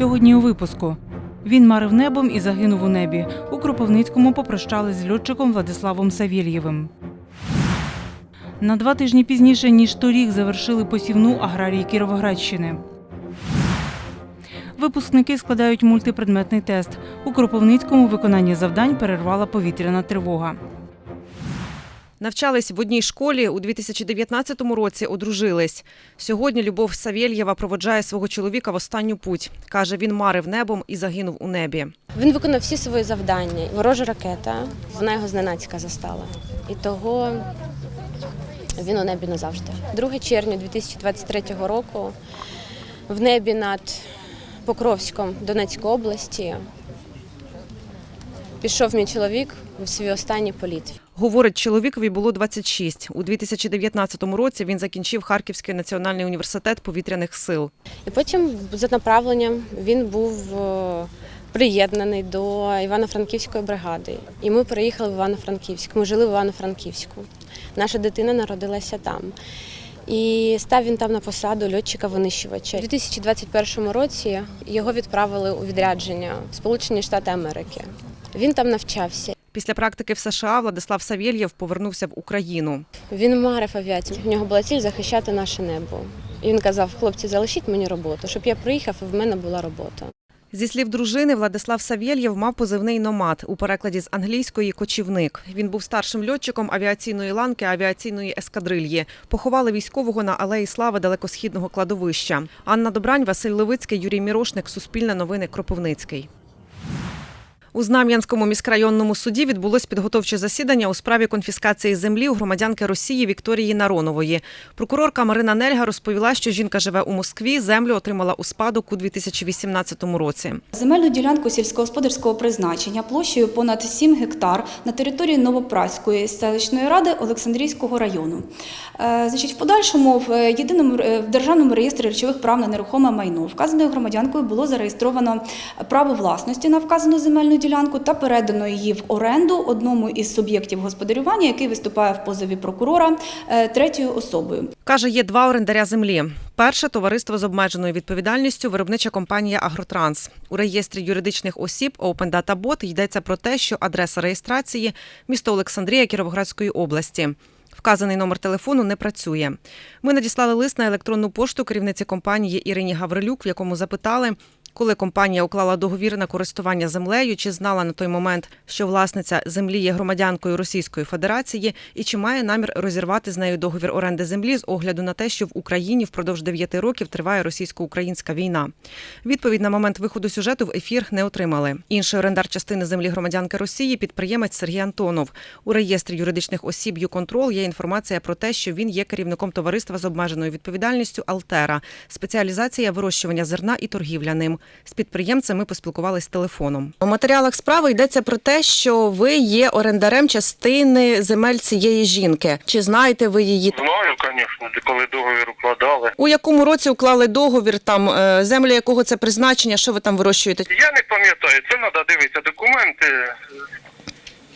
Сьогодні у випуску. Він марив небом і загинув у небі. У Кропивницькому попрощались з льотчиком Владиславом Савєльєвим. На два тижні пізніше, ніж торік, завершили посівну аграрії Кіровоградщини. Випускники складають мультипредметний тест. У Кропивницькому виконання завдань перервала повітряна тривога. Навчались в одній школі у 2019 році. Одружились. Сьогодні Любов Савєльєва проводжає свого чоловіка в останню путь. каже, він марив небом і загинув у небі. Він виконав всі свої завдання. Ворожа ракета, вона його зненацька застала. І того він у небі назавжди. 2 червня 2023 року в небі над Покровськом Донецької області пішов мій чоловік в свій останній політ. Говорить, чоловікові було 26. У 2019 році він закінчив Харківський національний університет повітряних сил. І потім за направленням він був е, приєднаний до Івано-Франківської бригади. І ми переїхали в Івано-Франківськ. Ми жили в Івано-Франківську. Наша дитина народилася там. І став він там на посаду льотчика-винищувача. У 2021 році його відправили у відрядження в Сполучені Штати Америки. Він там навчався. Після практики в США Владислав Савєльєв повернувся в Україну. Він марив авіацію. В нього була ціль захищати наше небо. І він казав: хлопці, залишіть мені роботу, щоб я приїхав і в мене була робота. Зі слів дружини, Владислав Савєльєв мав позивний номад у перекладі з англійської кочівник. Він був старшим льотчиком авіаційної ланки авіаційної ескадрильї. Поховали військового на алеї Слави далекосхідного кладовища. Анна Добрань, Василь Левицький, Юрій Мірошник, Суспільне новини, Кропивницький. У Знам'янському міськрайонному суді відбулось підготовче засідання у справі конфіскації землі у громадянки Росії Вікторії Наронової. Прокурорка Марина Нельга розповіла, що жінка живе у Москві. Землю отримала у спадок у 2018 році. Земельну ділянку сільськогосподарського призначення площею понад 7 гектар на території Новопраської селищної ради Олександрійського району. Е, Значить, в подальшому в єдиному е, в державному реєстрі речових прав на нерухоме майно вказаною громадянкою було зареєстровано право власності на вказану земельну ділянку та передано її в оренду одному із суб'єктів господарювання, який виступає в позові прокурора е, третьою особою. Каже, є два орендаря землі. Перше товариство з обмеженою відповідальністю, виробнича компанія Агротранс. У реєстрі юридичних осіб Open Data Bot йдеться про те, що адреса реєстрації місто Олександрія Кіровоградської області. Вказаний номер телефону не працює. Ми надіслали лист на електронну пошту керівниці компанії Ірині Гаврилюк, в якому запитали, коли компанія уклала договір на користування землею, чи знала на той момент, що власниця землі є громадянкою Російської Федерації, і чи має намір розірвати з нею договір оренди землі з огляду на те, що в Україні впродовж 9 років триває російсько-українська війна. Відповідь на момент виходу сюжету в ефір не отримали. Інший орендар частини землі громадянки Росії підприємець Сергій Антонов. У реєстрі юридичних осіб «Юконтрол» є інформація про те, що він є керівником товариства з обмеженою відповідальністю Алтера, спеціалізація вирощування зерна і торгівля ним. З підприємцем ми поспілкувалися телефоном. У матеріалах справи йдеться про те, що ви є орендарем частини земель цієї жінки. Чи знаєте ви її? Знаю, звісно, коли договір укладали. У якому році уклали договір? Там е, землі якого це призначення? Що ви там вирощуєте? Я не пам'ятаю, це треба дивитися документи.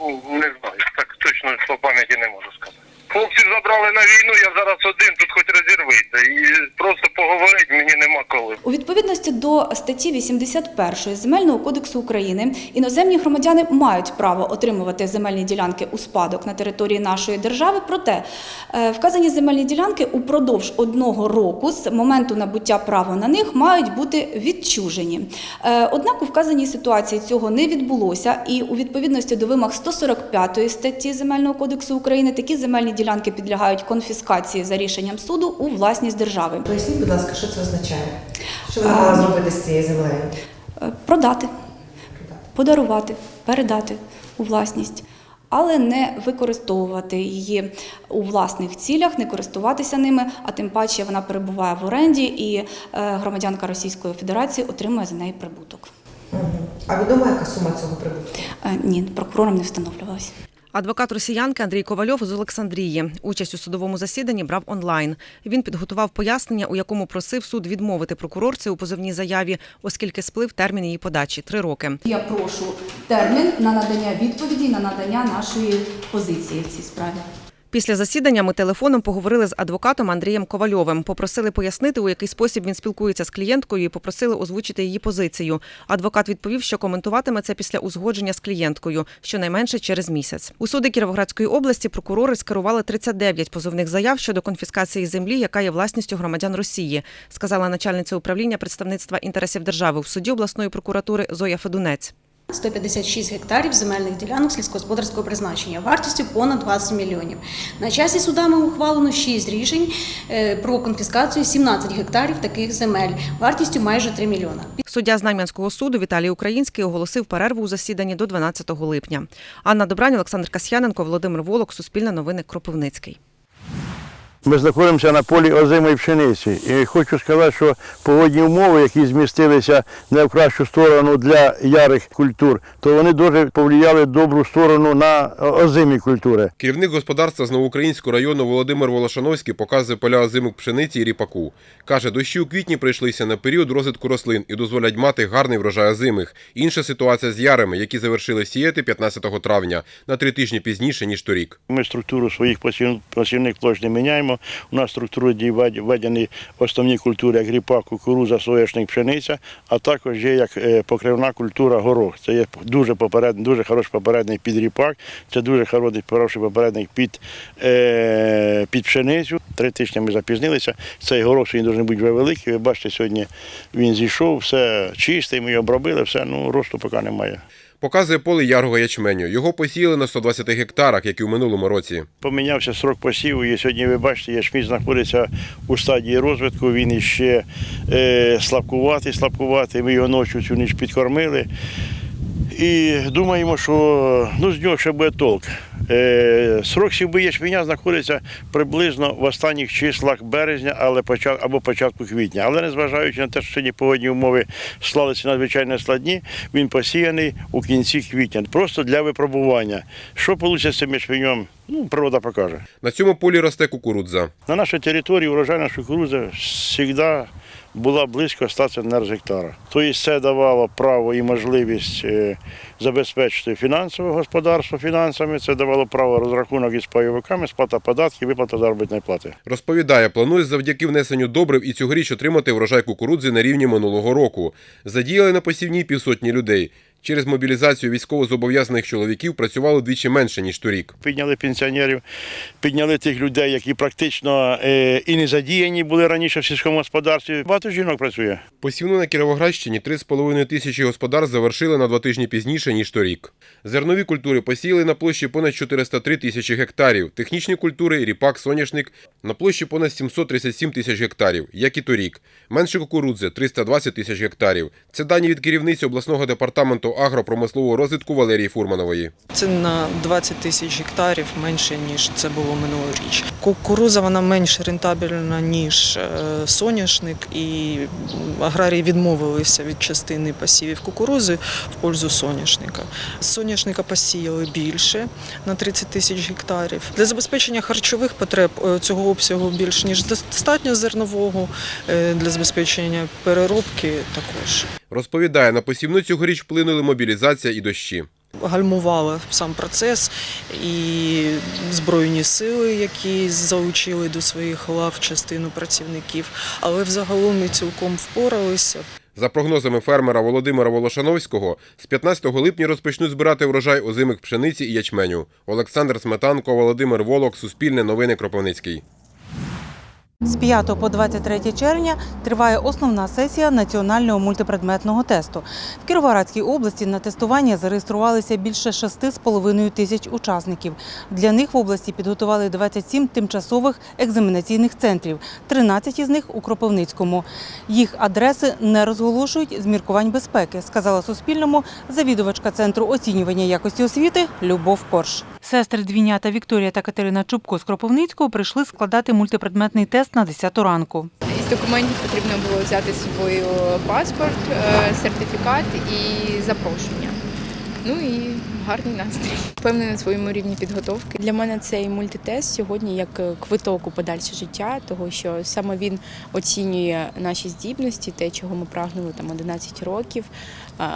Ну, Не знаю, так точно по пам'яті не можу сказати. Хлопців забрали на війну, я зараз один, тут хоч розірвися. І просто поговорити мені нема коли. У відповідності до статті 81 Земельного кодексу України іноземні громадяни мають право отримувати земельні ділянки у спадок на території нашої держави. Проте е, вказані земельні ділянки упродовж одного року з моменту набуття права на них мають бути відчужені. Е, Однак у вказаній ситуації цього не відбулося, і у відповідності до вимог 145 статті Земельного кодексу України такі земельні ділянки підлягають конфіскації за рішенням суду у власність держави. Поясніть, будь ласка, що це означає? Що вона мала зробити з цією землею? Е, Продати, подарувати, передати у власність, але не використовувати її у власних цілях, не користуватися ними, а тим паче вона перебуває в оренді, і е, громадянка Російської Федерації отримує за неї прибуток. А відома, яка сума цього прибутку? Е, Ні, прокурором не встановлювалася. Адвокат росіянки Андрій Ковальов з Олександрії. Участь у судовому засіданні брав онлайн. Він підготував пояснення, у якому просив суд відмовити прокурорці у позовній заяві, оскільки сплив термін її подачі три роки. Я прошу термін на надання відповіді на надання нашої позиції в цій справі. Після засідання ми телефоном поговорили з адвокатом Андрієм Ковальовим. Попросили пояснити, у який спосіб він спілкується з клієнткою, і попросили озвучити її позицію. Адвокат відповів, що коментуватиме це після узгодження з клієнткою, щонайменше через місяць. У суди Кіровоградської області прокурори скерували 39 позовних заяв щодо конфіскації землі, яка є власністю громадян Росії, сказала начальниця управління представництва інтересів держави в суді обласної прокуратури Зоя Федунець. 156 гектарів земельних ділянок сільськогосподарського призначення вартістю понад 20 мільйонів. На часі судами ухвалено 6 рішень е, про конфіскацію 17 гектарів таких земель вартістю майже 3 мільйона. Суддя Знам'янського суду Віталій Український оголосив перерву у засіданні до 12 липня. Анна Добрань, Олександр Касьяненко, Володимир Волок, Суспільне новини, Кропивницький. Ми знаходимося на полі озимої пшениці. І хочу сказати, що погодні умови, які змістилися не в кращу сторону для ярих культур, то вони дуже повлияли добру сторону на озимі культури. Керівник господарства з Новоукраїнського району Володимир Волошановський показує поля озимих пшениці і ріпаку. Каже, дощі у квітні прийшлися на період розвитку рослин і дозволять мати гарний врожай озимих. Інша ситуація з ярами, які завершили сіяти 15 травня, на три тижні пізніше, ніж торік. Ми структуру своїх посівних площ не міняємо. У нас в структуру введені основні культури, як ріпак, кукуруза, соняшник, пшениця, а також є як е, покривна культура горох. Це є дуже попередний, дуже хороший попередник під ріпак, це дуже хороший попередник під, е, під пшеницю. Три тижні ми запізнилися. Цей горох сьогодні дуже бути великий. Ви бачите, сьогодні він зійшов, все чисте, ми його обробили, все, ну росту поки немає. Показує поле ярого ячменю. Його посіяли на 120 гектарах, як і в минулому році. Помінявся срок посіву, і сьогодні ви бачите, ячмінь знаходиться у стадії розвитку, він іще е, слабкуватий, слабкуватий. Ми його ночі цю ніч підкормили. І думаємо, що ну, з нього ще буде толк. Е, срок сівби ячменя знаходиться приблизно в останніх числах березня але почат, або початку квітня. Але незважаючи на те, що сьогодні погодні умови склалися надзвичайно складні, він посіяний у кінці квітня. Просто для випробування. Що вийде з цим ячменем, ну, природа покаже. На цьому полі росте кукурудза. На нашій території урожайна кукурудза завжди була близько 100 центнер з гектара. Тобто це давало право і можливість е, забезпечити фінансове господарство фінансами, це давало право розрахунок із пайовиками, сплата податків, виплата заробітної плати. Розповідає, планує завдяки внесенню добрив і цьогоріч отримати врожай кукурудзи на рівні минулого року. Задіяли на посівній півсотні людей. Через мобілізацію військовозобов'язаних чоловіків працювало двічі менше, ніж торік. Підняли пенсіонерів, підняли тих людей, які практично е, і не задіяні були раніше в сільському господарстві. Багато жінок працює. Посівну на Кіровоградщині 3,5 тисячі господарств завершили на два тижні пізніше, ніж торік. Зернові культури посіяли на площі понад 403 тисячі гектарів, технічні культури ріпак, соняшник на площі понад 737 тисяч гектарів, як і торік. Менше кукурудзи – 320 тисяч гектарів. Це дані від керівниці обласного департаменту агропромислового розвитку Валерії Фурманової. Це на 20 тисяч гектарів менше, ніж це було минулоріч. Кукуруза вона менш рентабельна, ніж е, соняшник, і аграрії відмовилися від частини посівів кукурузи в пользу соняшника. Соняшника посіяли більше на 30 тисяч гектарів. Для забезпечення харчових потреб е, цього обсягу більш ніж достатньо зернового, е, для забезпечення переробки також. Розповідає, на посівну цьогоріч вплинули мобілізація і дощі. гальмувала сам процес і збройні сили, які залучили до своїх лав частину працівників, але взагалом і цілком впоралися. За прогнозами фермера Володимира Волошановського, з 15 липня розпочнуть збирати врожай озимих пшениці і ячменю. Олександр Сметанко, Володимир Волок, Суспільне новини Кропивницький. З 5 по 23 червня триває основна сесія національного мультипредметного тесту. В Кіровоградській області на тестування зареєструвалися більше 6,5 тисяч учасників. Для них в області підготували 27 тимчасових екзаменаційних центрів, 13 із них у Кропивницькому. Їх адреси не розголошують з міркувань безпеки, сказала Суспільному завідувачка центру оцінювання якості освіти Любов Корж. Сестри двійнята Вікторія та Катерина Чубко з Кропивницького прийшли складати мультипредметний тест на 10 ранку. Із документів потрібно було взяти з собою паспорт, е, сертифікат і запрошення. Ну і гарний настрій. Впевнена на своєму рівні підготовки. Для мене цей мультитест сьогодні як е, квиток у подальше життя, того що саме він оцінює наші здібності, те, чого ми прагнули там 11 років.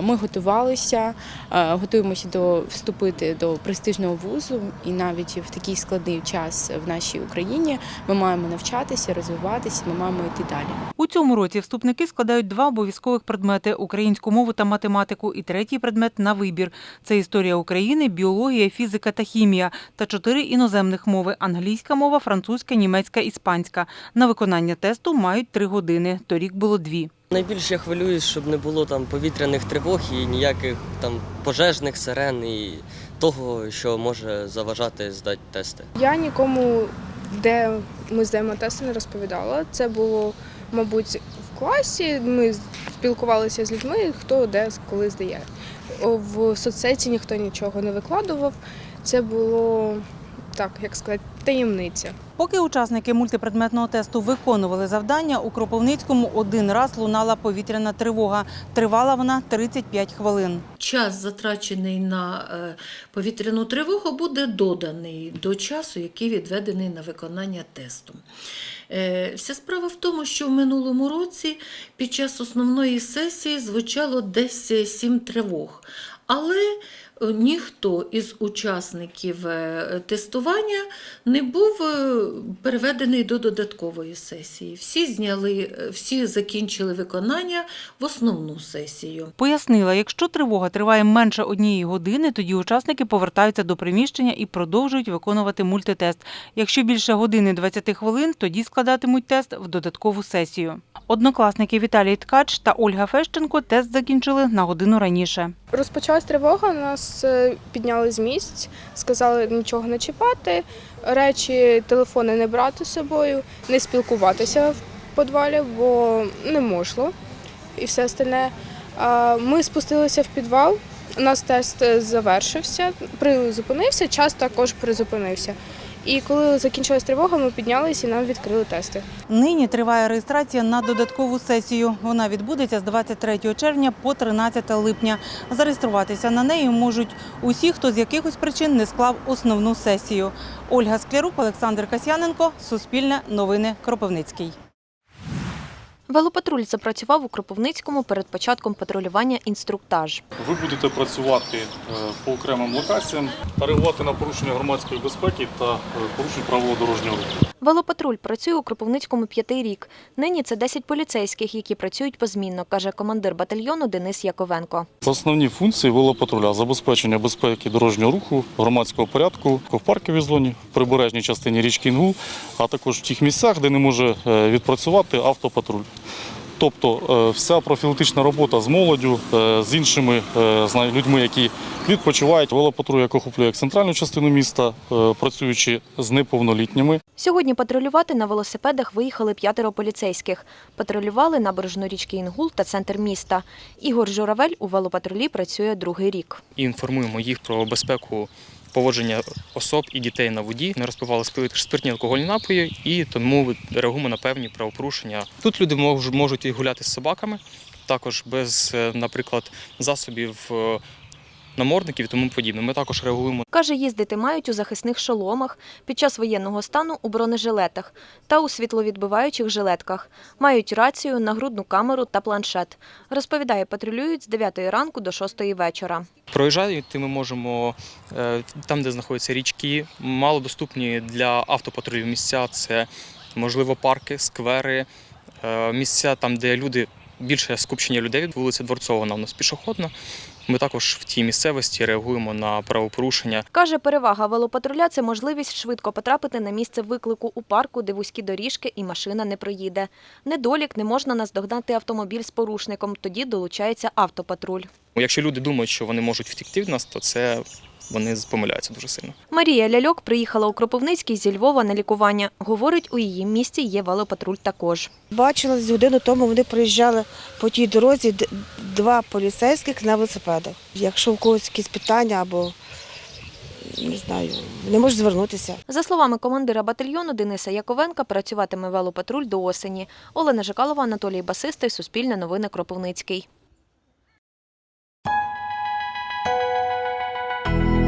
Ми готувалися, готуємося до вступити до престижного вузу, і навіть в такий складний час в нашій Україні ми маємо навчатися, розвиватися, ми маємо йти далі. У цьому році вступники складають два обов'язкових предмети українську мову та математику і третій предмет на вибір. Це історія України, біологія, фізика та хімія та чотири іноземних мови англійська мова, французька, німецька, іспанська. На виконання тесту мають три години. Торік було дві. Найбільше я хвилююсь, щоб не було там повітряних тривог і ніяких там пожежних сирен і того, що може заважати здати тести. Я нікому, де ми здаємо тести, не розповідала. Це було, мабуть, в класі. Ми спілкувалися з людьми, хто де коли здає. В соцсеті ніхто нічого не викладував. Це було так, як сказати, таємниця. Поки учасники мультипредметного тесту виконували завдання, у Кропивницькому один раз лунала повітряна тривога. Тривала вона 35 хвилин. час, затрачений на е, повітряну тривогу, буде доданий до часу, який відведений на виконання тесту. Е, Вся справа в тому, що в минулому році під час основної сесії звучало десь е, сім тривог. Але ніхто із учасників е, тестування не був е, переведений до додаткової сесії. Всі зняли, е, всі закінчили виконання в основну сесію. Пояснила, якщо тривога триває менше однієї години, тоді учасники повертаються до приміщення і продовжують виконувати мультитест. Якщо більше години 20 хвилин, тоді складатимуть тест в додаткову сесію. Однокласники Віталій Ткач та Ольга Фещенко тест закінчили на годину раніше. Розпочалась тривога, нас е, підняли з місць, сказали нічого не чіпати, речі, телефони не брати з собою, не спілкуватися в підвалі, бо не можна. І все остальне. Ми спустилися в підвал, у нас тест завершився, призупинився, час також призупинився. І коли закінчилась тривога, ми піднялися і нам відкрили тести. Нині триває реєстрація на додаткову сесію. Вона відбудеться з 23 червня по 13 липня. Зареєструватися на неї можуть усі, хто з якихось причин не склав основну сесію. Ольга Склярук, Олександр Касьяненко, Суспільне новини Кропивницький. Велопатруль запрацював у Кропивницькому перед початком патрулювання інструктаж. Ви будете працювати е, по окремим локаціям реагувати на порушення громадської безпеки та порушення порушень правил дорожнього руху. Велопатруль працює у Кропивницькому п'ятий рік. Нині це 10 поліцейських, які працюють позмінно, каже командир батальйону Денис Яковенко. Основні функції велопатруля забезпечення безпеки дорожнього руху, громадського порядку в парковій зоні, в прибережній частині річки Інгул, а також в тих місцях, де не може е, відпрацювати автопатруль. Тобто е, вся профілактична робота з молоддю, е, з іншими е, знаю, людьми, які відпочивають. Велопатруль як охоплює як центральну частину міста, працюючи з неповнолітніми. Сьогодні патрулювати на велосипедах виїхали п'ятеро поліцейських. Патрулювали набережну річки Інгул та центр міста. Ігор Журавель у велопатрулі працює другий рік. і інформуємо їх про безпеку поводження особ і дітей на воді. Не розпивали спи- спиртні алкогольні напої і тому реагуємо на певні правопорушення. Тут люди мож- можуть і гуляти з собаками, також без, е, наприклад, засобів е, намордників і тому подібне. Ми також реагуємо Каже, їздити мають у захисних шоломах, під час воєнного стану у бронежилетах та у світловідбиваючих жилетках. Мають рацію, нагрудну камеру та планшет. Розповідає, патрулюють з 9 ранку до 6 вечора. Проїжджати ми можемо е, там, де знаходяться річки, малодоступні для автопатрулів місця. Це можливо парки, сквери, е, місця там, де люди більше скупчення людей. Вулиця Дворцова вона у нас пішохідна. Ми також в тій місцевості реагуємо на правопорушення. Каже, перевага велопатруля – це можливість швидко потрапити на місце виклику у парку, де вузькі доріжки і машина не проїде. Недолік не можна наздогнати автомобіль з порушником, тоді долучається автопатруль. Якщо люди думають, що вони можуть втікти від нас, то це вони помиляються дуже сильно. Марія Ляльок приїхала у Кропивницький зі Львова на лікування. Говорить, у її місті є велопатруль також. Бачила з годину тому, вони проїжджали по тій дорозі два поліцейських на велосипедах. Якщо у когось якісь питання або не знаю, не можуть звернутися. За словами командира батальйону Дениса Яковенка, працюватиме велопатруль до осені. Олена Жикалова, Анатолій Басистий, Суспільне новини Кропивницький.